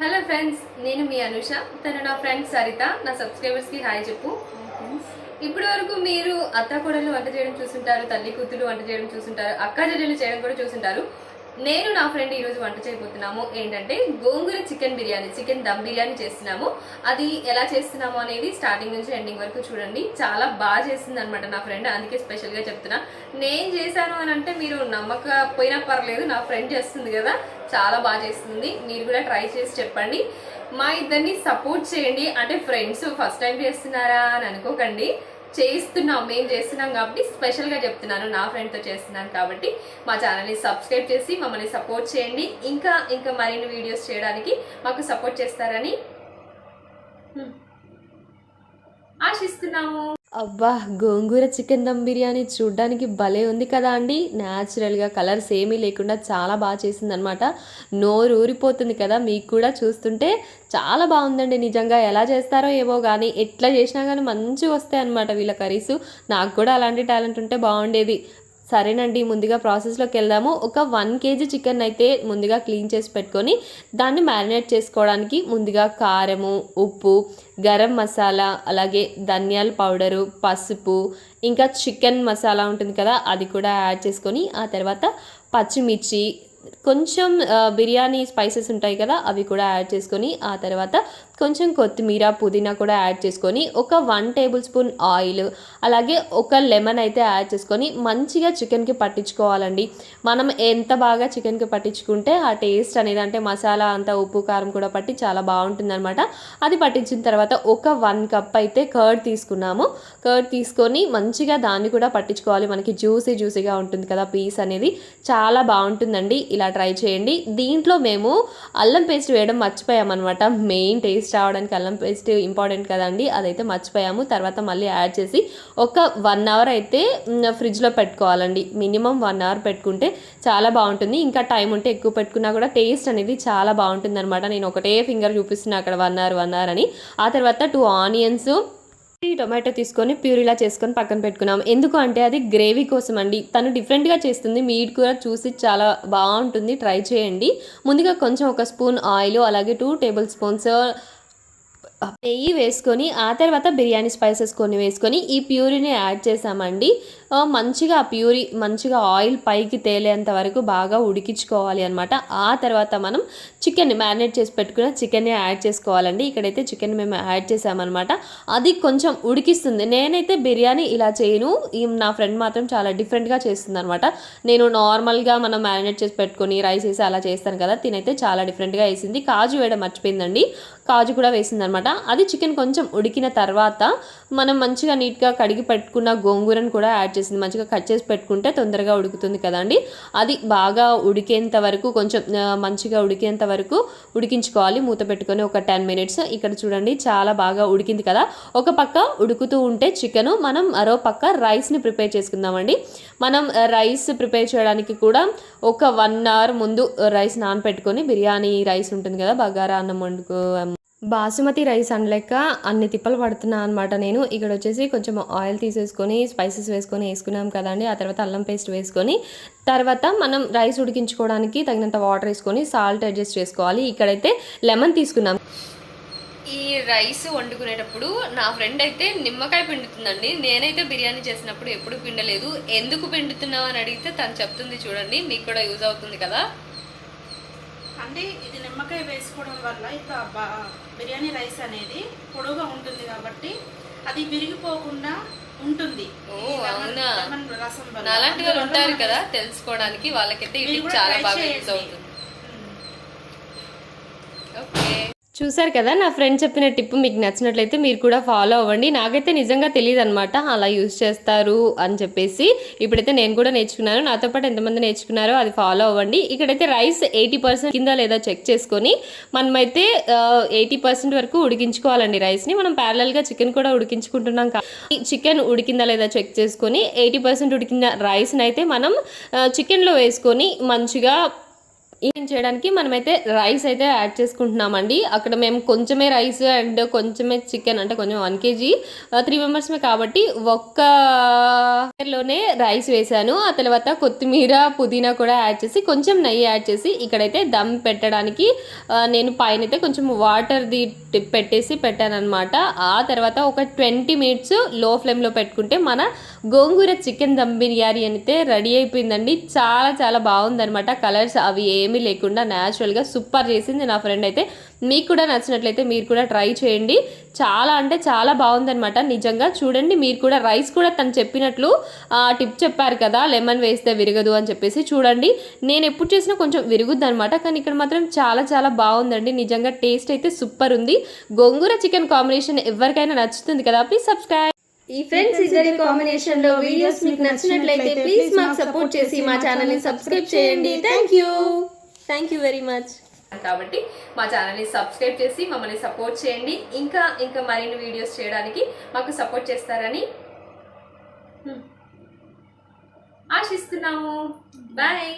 Hello friends నేను మీ అనుష. తను నా ఫ్రెండ్ సరిత. నా సబ్స్క్రైబర్స్కి హాయ్ చెప్పు. ఇప్పటి వరకు మీరు అత్త కూడలు వంట చేయడం చూసుంటారు తల్లి కూతురు వంట చేయడం చూసుంటారు అక్క చెల్లెలు చేయడం కూడా చూసుంటారు. నేను నా ఫ్రెండ్ ఈ రోజు వంట చేయబోతున్నాము. ఏంటంటే గోంగూర చికెన్ బిర్యానీ చికెన్ దమ్ బిర్యానీ చేస్తున్నాము. అది ఎలా చేస్తున్నాము అనేది స్టార్టింగ్ నుంచి ఎండింగ్ వరకు చూడండి. చాలా బాగా చేస్తుంది అనమాట నా ఫ్రెండ్ అందుకే స్పెషల్గా చెప్తున్నా. నేను చేశాను అని అంటే మీరు నమ్మకపోయినా పర్లేదు నా ఫ్రెండ్ చేస్తుంది కదా. చాలా బాగా చేస్తుంది. మీరు కూడా ట్రై చేసి చెప్పండి. మా ఇద్దరిని సపోర్ట్ చేయండి. అంటే ఫ్రెండ్స్ ఫస్ట్ టైం చేస్తున్నారా అని అనుకోకండి. చేయిస్తున్నాం మేము చేస్తున్నాం కాబట్టి స్పెషల్గా చెప్తున్నాను నా ఫ్రెండ్తో చేస్తున్నాను కాబట్టి మా ఛానల్ని సబ్స్క్రైబ్ చేసి మమ్మల్ని సపోర్ట్ చేయండి. ఇంకా ఇంకా మరిన్ని వీడియోస్ చేయడానికి మాకు సపోర్ట్ చేస్తారని. ఆశిస్తున్నాము. అబ్బా గోంగూర చికెన్ దమ్ బిర్యానీ చూడ్డానికి భలే ఉంది కదా అండి. న్యాచురల్గా కలర్స్ ఏమీ లేకుండా చాలా బాగా చేసిందనమాట నోరు ఊరిపోతుంది కదా మీకు కూడా చూస్తుంటే చాలా బాగుందండి నిజంగా. ఎలా చేస్తారో ఏమో కానీ ఎట్లా చేసినా కానీ మంచిగా వస్తాయి అనమాట వీళ్ళ కర్రీస్. నాకు కూడా అలాంటి టాలెంట్ ఉంటే బాగుండేది. సరేనండి ముందుగా ప్రాసెస్లోకి వెళ్దాము. ఒక వన్ కేజీ చికెన్ అయితే ముందుగా క్లీన్ చేసి పెట్టుకొని దాన్ని మ్యారినేట్ చేసుకోవడానికి ముందుగా కారము ఉప్పు గరం మసాలా అలాగే ధనియాల పౌడరు పసుపు ఇంకా చికెన్ మసాలా ఉంటుంది కదా అది కూడా యాడ్ చేసుకొని ఆ తర్వాత పచ్చిమిర్చి కొంచెం బిర్యానీ స్పైసెస్ ఉంటాయి కదా అవి కూడా యాడ్ చేసుకొని ఆ తర్వాత కొంచెం కొత్తిమీర పుదీనా కూడా యాడ్ చేసుకొని ఒక వన్ టేబుల్ స్పూన్ ఆయిల్ అలాగే ఒక లెమన్ అయితే యాడ్ చేసుకొని మంచిగా చికెన్కి పట్టించుకోవాలండి. మనం ఎంత బాగా చికెన్కి పట్టించుకుంటే ఆ టేస్ట్ అనేది అంటే మసాలా అంతా ఉప్పు కారం కూడా పట్టి చాలా బాగుంటుందన్నమాట. అది పట్టించిన తర్వాత ఒక వన్ కప్ అయితే కర్డ్ తీసుకున్నాము. కర్డ్ తీసుకొని మంచిగా దాన్ని కూడా పట్టించుకోవాలి. మనకి జ్యూసీ జ్యూసీగా ఉంటుంది కదా పీస్ అనేది. చాలా బాగుంటుందండి. ఇలా ట్రై చేయండి. దీంట్లో మేము అల్లం పేస్ట్ వేయడం మర్చిపోయామన్నమాట. మెయిన్ టేస్ట్ రావడానికి అల్లం పేస్ట్ ఇంపార్టెంట్ కదండి అదైతే మర్చిపోయాము. తర్వాత మళ్ళీ యాడ్ చేసి ఒక వన్ అవర్ అయితే ఫ్రిడ్జ్లో పెట్టుకోవాలండి. మినిమం వన్ అవర్ పెట్టుకుంటే చాలా బాగుంటుంది. ఇంకా టైం ఉంటే ఎక్కువ పెట్టుకున్నా కూడా టేస్ట్ అనేది చాలా బాగుంటుంది అనమాట నేను ఒకటే ఫింగర్ చూపిస్తున్నా అక్కడ వన్ అవర్ వన్ అవర్ అని. ఆ తర్వాత టూ ఆనియన్స్ టొమాటో తీసుకొని ప్యూరిలా చేసుకొని పక్కన పెట్టుకున్నాం ఎందుకు అంటే అది గ్రేవీ కోసం అండి తను డిఫరెంట్గా చేస్తుంది. మీట్ కూడా చూసి చాలా బాగుంటుంది. ట్రై చేయండి. ముందుగా కొంచెం ఒక స్పూన్ ఆయిల్ అలాగే టూ టేబుల్ స్పూన్స్ నెయ్యి వేసుకొని ఆ తర్వాత బిర్యానీ స్పైసెస్ కొన్ని వేసుకొని ఈ ప్యూరిని యాడ్ చేసామండి. మంచిగా ప్యూరి ప్యూరీ మంచిగా ఆయిల్ పైకి తేలేంత వరకు బాగా ఉడికించుకోవాలి అనమాట ఆ తర్వాత మనం చికెన్ మ్యారినేట్ చేసి పెట్టుకున్న చికెన్ని యాడ్ చేసుకోవాలండి. ఇక్కడైతే చికెన్ మేము యాడ్ చేసామన్నమాట. అది కొంచెం ఉడికిస్తుంది. నేనైతే బిర్యానీ ఇలా చేయను. ఈ నా ఫ్రెండ్ మాత్రం చాలా డిఫరెంట్గా చేస్తుంది అనమాట నేను నార్మల్గా మనం మ్యారినేట్ చేసి పెట్టుకొని రైస్ వేసి అలా చేస్తాను కదా తినైతే చాలా డిఫరెంట్గా వేసింది. కాజు వేయడం మర్చిపోయిందండి. కాజు కూడా వేసింది అనమాట అది చికెన్ కొంచెం ఉడికిన తర్వాత మనం మంచిగా నీట్గా కడిగి పెట్టుకున్న గోంగూరను కూడా యాడ్ చేసింది. మంచిగా కట్ చేసి పెట్టుకుంటే తొందరగా ఉడుకుతుంది కదండి అది బాగా ఉడికేంత వరకు కొంచెం మంచిగా ఉడికేంత వరకు ఉడికించుకోవాలి. మూత పెట్టుకొని ఒక టెన్ మినిట్స్. ఇక్కడ చూడండి చాలా బాగా ఉడికింది కదా. ఒక పక్క ఉడుకుతూ ఉంటే చికెను మనం మరో పక్క రైస్ని ప్రిపేర్ చేసుకుందామండి. మనం రైస్ ప్రిపేర్ చేయడానికి కూడా ఒక వన్ అవర్ ముందు రైస్ నానపెట్టుకొని బిర్యానీ రైస్ ఉంటుంది కదా బగారా అన్నం వండుకో బాసుమతి రైస్ అనలేక అన్ని తిప్పలు పడుతున్నా అనమాట నేను. ఇక్కడ వచ్చేసి కొంచెం ఆయిల్ తీసేసుకొని స్పైసెస్ వేసుకొని వేసుకున్నాం కదండి. ఆ తర్వాత అల్లం పేస్ట్ వేసుకొని తర్వాత మనం రైస్ ఉడికించుకోవడానికి తగినంత వాటర్ వేసుకొని సాల్ట్ అడ్జస్ట్ చేసుకోవాలి. ఇక్కడైతే లెమన్ తీసుకున్నాం. ఈ రైస్ వండుకునేటప్పుడు నా ఫ్రెండ్ అయితే నిమ్మకాయ పిండుతుందండి. నేనైతే బిర్యానీ చేసినప్పుడు ఎప్పుడు పిండలేదు. ఎందుకు పిండుతున్నావు అని అడిగితే తను చెప్తుంది చూడండి. మీకు కూడా యూజ్ అవుతుంది కదా. అంటే ఇది నిమ్మకాయ వేసుకోవడం వల్ల ఇక బిర్యానీ రైస్ అనేది పొడుగా ఉంటుంది కాబట్టి అది విరిగిపోకుండా ఉంటుంది. నాలాంటి వాళ్ళు ఉంటారు కదా తెలుసుకోవడానికి వాళ్ళకైతే ఇది చాలా బాగా యూజ్. అవుతుంది. ఓకే చూసారు కదా నా ఫ్రెండ్ చెప్పిన టిప్ మీకు నచ్చినట్లయితే మీరు కూడా ఫాలో అవ్వండి. నాకైతే నిజంగా తెలియదు అనమాట అలా యూజ్ చేస్తారు అని చెప్పేసి. ఇప్పుడైతే నేను కూడా నేర్చుకున్నాను. నాతో పాటు ఎంతమంది నేర్చుకున్నారో అది ఫాలో అవ్వండి. ఇక్కడైతే రైస్ ఎయిటీ పర్సెంట్ కింద లేదా చెక్ చేసుకొని మనమైతే ఎయిటీ పర్సెంట్ వరకు ఉడికించుకోవాలండి రైస్ని. మనం ప్యారలల్గా చికెన్ కూడా ఉడికించుకుంటున్నాం కాబట్టి చికెన్ ఉడికిందా లేదా చెక్ చేసుకొని ఎయిటీ పర్సెంట్ ఉడికిన రైస్ని అయితే మనం చికెన్లో వేసుకొని మంచిగా ఏం చేయడానికి మనమైతే రైస్ అయితే యాడ్ చేసుకుంటున్నామండి. అక్కడ మేము కొంచెమే రైస్ అండ్ కొంచెమే చికెన్ అంటే కొంచెం వన్ కేజీ త్రీ మెంబర్స్మే కాబట్టి ఒక్క లోనే రైస్ వేసాను ఆ తర్వాత కొత్తిమీర పుదీనా కూడా యాడ్ చేసి కొంచెం నెయ్యి యాడ్ చేసి ఇక్కడైతే దమ్ పెట్టడానికి నేను పైన అయితే కొంచెం వాటర్ది పెట్టేసి పెట్టాను అనమాట ఆ తర్వాత ఒక ట్వంటీ మినిట్స్లో ఫ్లేమ్లో పెట్టుకుంటే మన గోంగూర చికెన్ దమ్ బిర్యానీ అయితే రెడీ అయిపోయిందండి. చాలా చాలా బాగుందనమాట కలర్స్ అవి ఏమీ లేకుండా న్యాచురల్గా సూపర్ చేసింది నా ఫ్రెండ్ అయితే. మీకు కూడా నచ్చినట్లయితే మీరు కూడా ట్రై చేయండి. చాలా అంటే చాలా బాగుందనమాట నిజంగా చూడండి మీరు కూడా రైస్ కూడా తను చెప్పినట్లు ఆ, టిప్ చెప్పారు కదా లెమన్ వేస్తే విరగదు అని చెప్పేసి చూడండి. నేను ఎప్పుడు చేసినా కొంచెం విరుగుద్ది అనమాట కానీ ఇక్కడ మాత్రం చాలా చాలా బాగుందండి. నిజంగా టేస్ట్ అయితే సూపర్ ఉంది. గోంగూర చికెన్ కాంబినేషన్ ఎవరికైనా నచ్చుతుంది కదా ప్లీజ్ సబ్స్క్రైబ్ ఈ ఫ్రెండ్స్ ఇద్దరి కాంబినేషన్లో వీడియోస్ మీకు నచ్చినట్లయితే ప్లీజ్ మాకు సపోర్ట్ చేసి మా ఛానల్ని సబ్స్క్రైబ్ చేయండి. Thank you thank you very much కాబట్టి మా ఛానల్ని సబ్స్క్రైబ్ చేసి మమ్మల్ని సపోర్ట్ చేయండి. ఇంకా ఇంకా మరిన్ని వీడియోస్ చేయడానికి మాకు సపోర్ట్ చేస్తారని ఆశిస్తున్నాము. బాయ్